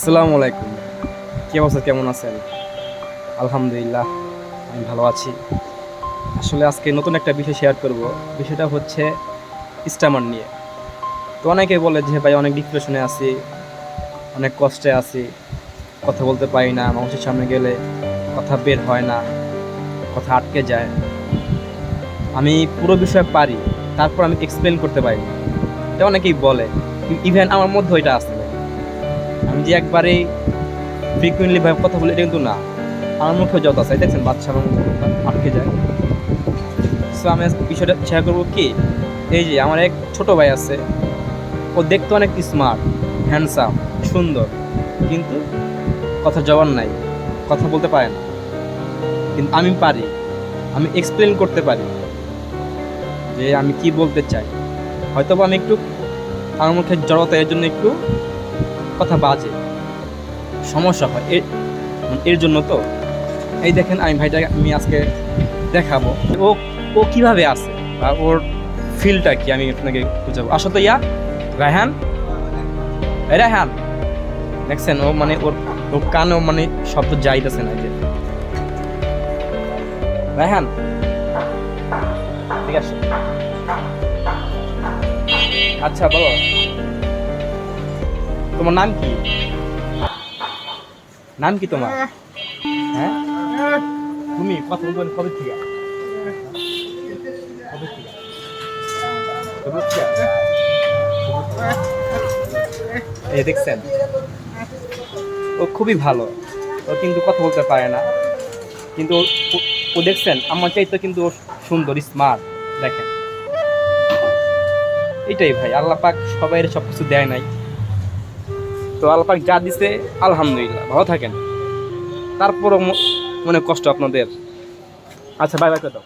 আসসালামু আলাইকুম। কি অবস্থা? কেমন আছেন? আলহামদুলিল্লাহ, আমি ভালো আছি। আসলে আজকে নতুন একটা বিষয় শেয়ার করব। বিষয়টা হচ্ছে স্টামার নিয়ে। তো অনেকে বলে যে, ভাই, অনেক ডিপ্রেশনে আছি, অনেক কষ্টে আছি, কথা বলতে পারি না, মানুষের সামনে গেলে কথা বের হয় না, কথা আটকে যায়। আমি পুরো বিষয় পারি, তারপর আমি এক্সপ্লেন করতে পারি। এটা অনেকেই বলে ইভেন আমার মধ্যে ওইটা আছে। যে একবারে ফ্রিকুয়েন্টলি ভাবে কথা বলি, এটা কিন্তু না। আমার মুখে যত আছে দেখছেন, বাচ্চা আমার আটকে যায়। সো আমি বিষয়টা শেয়ার করব কি? এই যে আমার এক ছোট ভাই আছে, ও দেখতে অনেক স্মার্ট হ্যান্ডসাম সুন্দর, কিন্তু কথা জবান নাই, কথা বলতে পারে না। কিন্তু আমি পারি, আমি এক্সপ্লেন করতে পারি যে আমি কি বলতে চাই। হয়তো আমি একটু আমার মুখে জড়তা, এর জন্য একটু কথা বাজে। সমস্যা হয়। এর এর জন্য তো। এই দেখেন, আমি ভাইটা, আমি আজকে দেখাবো। ও ও কীভাবে আছে? বা ওর ফিলটা কি? আমি আপনাকে বুঝাবো। আসলে ইয়া। রায়হান? রায়হান। দেখছেন, ও মানে ওর ওর কানেও মানে শব্দ যাইতেছে না যে। রায়হান? ঠিক আছে আচ্ছা বলো। তোমার নাম কি? নাম কি তোমার? হ্যাঁ? তুমি কথা বলবেন কবে থেকে? কবে থেকে? এই দেখছেন? ও খুবই ভালো। ও কিন্তু কথা বলতে পারে না। কিন্তু ও- দেখছেন আমার চাইতে কিন্তু সুন্দর স্মার্ট দেখেন। এটাই ভাই আল্লাহ পাক সবাই সব কিছু দেয় নাই। তো আল্লাপাক যা দিছে, আলহামদুলিল্লাহ, ভালো থাকেন। তারপরও মনে কষ্ট আপনাদের। আচ্ছা বাই বাই কথা